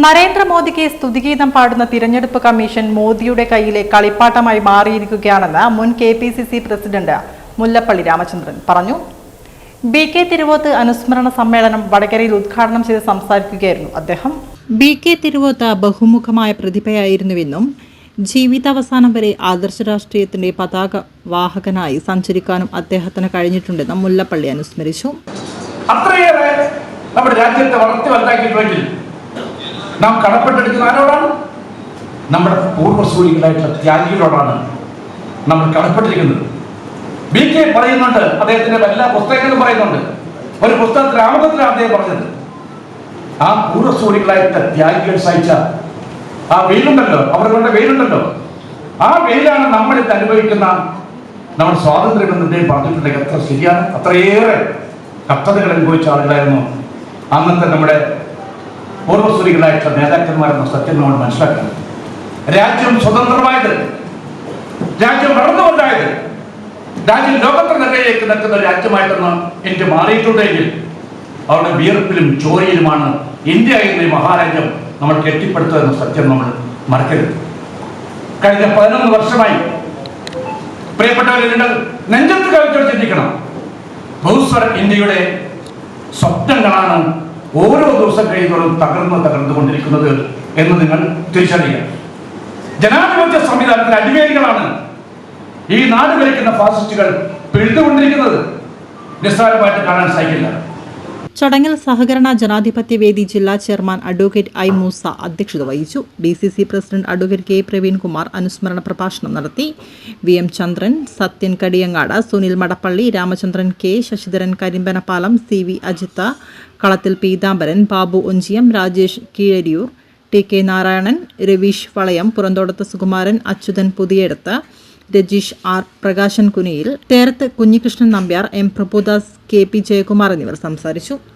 നരേന്ദ്രമോദിക്ക് സ്തുതിഗീതം പാടുന്ന തിരഞ്ഞെടുപ്പ് കമ്മീഷൻ മോദിയുടെ കയ്യിലെ കളിപ്പാട്ടമായി മാറിയിരിക്കുകയാണെന്ന് മുൻ K P C C president Mullappally Ramachandran പറഞ്ഞു. ബി കെ തിരുവോത്ത് അനുസ്മരണ സമ്മേളനം വടകരയിൽ ഉദ്ഘാടനം ചെയ്ത് സംസാരിക്കുകയായിരുന്നു അദ്ദേഹം. ബി കെ തിരുവോത്ത് ബഹുമുഖമായ പ്രതിഭയായിരുന്നുവെന്നും ജീവിതാവസാനം വരെ ആദർശ രാഷ്ട്രീയത്തിന്റെ പതാക വാഹകനായി സഞ്ചരിക്കാനും അദ്ദേഹത്തിന് കഴിഞ്ഞിട്ടുണ്ടെന്നും മുല്ലപ്പള്ളി അനുസ്മരിച്ചു. അത്രയേറെ നമ്മുടെ രാജ്യത്തെ വളർത്തി വലുതാക്കിയിട്ടുണ്ടെങ്കിൽ നാം കടപ്പെട്ടെടുക്കുന്ന ആരോടാണ്? നമ്മുടെ പൂർവസൂരികളായിട്ടുള്ള ത്യാഗികളോടാണ് നമ്മൾ കടപ്പെട്ടിരിക്കുന്നത്. ബി കെ പറയുന്നുണ്ട് അദ്ദേഹത്തിന്റെ എല്ലാ പുസ്തകങ്ങളും പറയുന്നുണ്ട്. ഒരു പുസ്തകത്തിൽ ആമുഖത്തിലാണ് അദ്ദേഹം പറഞ്ഞത്. ആ പൂർവസൂരികളായിട്ട് ത്യാഗികൾ സഹിച്ച ആ വെയിലുണ്ടല്ലോ അവരുടെ വെയിലുണ്ടല്ലോ. ആ വെയിലാണ് നമ്മൾ അനുഭവിക്കുന്ന നമ്മൾ സ്വാതന്ത്ര്യം എന്ന് അദ്ദേഹം പറഞ്ഞിട്ടുണ്ടെങ്കിൽ എത്ര ശരിയാണ്. അത്രയേറെ കഷ്ടതകൾ അനുഭവിച്ച ആളുകളായിരുന്നു അന്നത്തെ നമ്മുടെ പൂർവസൂരികളായിട്ടുള്ള നേതാക്കന്മാരെന്ന സത്യം നമ്മൾ മനസ്സിലാക്കണം. രാജ്യം സ്വതന്ത്രമായത് രാജ്യം വളർന്നുകൊണ്ടായത് രാജ്യം ലോകത്തെ നിലയിലേക്ക് നിൽക്കുന്ന ഒരു രാജ്യമായിട്ടൊന്ന് ഇന്ത്യ മാറിയിട്ടുണ്ടെങ്കിൽ അവരുടെ വിയർപ്പിലും ചോരയിലുമാണ് ഇന്ത്യ എന്ന മഹാരാജ്യം നമ്മൾ കെട്ടിപ്പടുത്തുക എന്ന സത്യം നമ്മൾ മറക്കരുത്. കഴിഞ്ഞ പതിനൊന്ന് വർഷമായി പ്രിയപ്പെട്ടവരെ നിങ്ങൾ നെഞ്ചത്ത് കവിച്ചോട് ചിന്തിക്കണം ഇന്ത്യയുടെ സ്വപ്നങ്ങളാണ് ഓരോ ദിവസം കഴിയുമ്പോഴും തകർന്ന് തകർന്നുകൊണ്ടിരിക്കുന്നത് എന്ന് നിങ്ങൾ തിരിച്ചറിയുക ജനാധിപത്യ സംവിധാനത്തിന് അടിമേലികളാണ് ഈ നാട് ഭരിക്കുന്ന ഫാസിസ്റ്റുകൾ പിഴുതുകൊണ്ടിരിക്കുന്നത്. നിസ്സാരമായിട്ട് കാണാൻ സാധിക്കില്ല. ചടങ്ങിൽ സഹകരണ ജനാധിപത്യ വേദി ജില്ലാ ചെയർമാൻ അഡ്വക്കേറ്റ് ഐ മൂസ അധ്യക്ഷത വഹിച്ചു. D C C president advocate K Praveenkumar അനുസ്മരണ പ്രഭാഷണം നടത്തി. V M Chandran Sathyan Kadiyangad Sunil Madappally Ramachandran K Sasidharan Karimbanapalam C V Ajith Kalathil Peethambaran Babu Onchiyam Rajesh Keezhariyur T K Narayanan Raveesh Valayam Puranthodath Sukumaran Achuthan Puthiyadath Rajeesh R Prakashan Kuniyil Therath Kunhikrishnan Nambiar M Prabhudas K P Jayakumar എന്നിവർ സംസാരിച്ചു.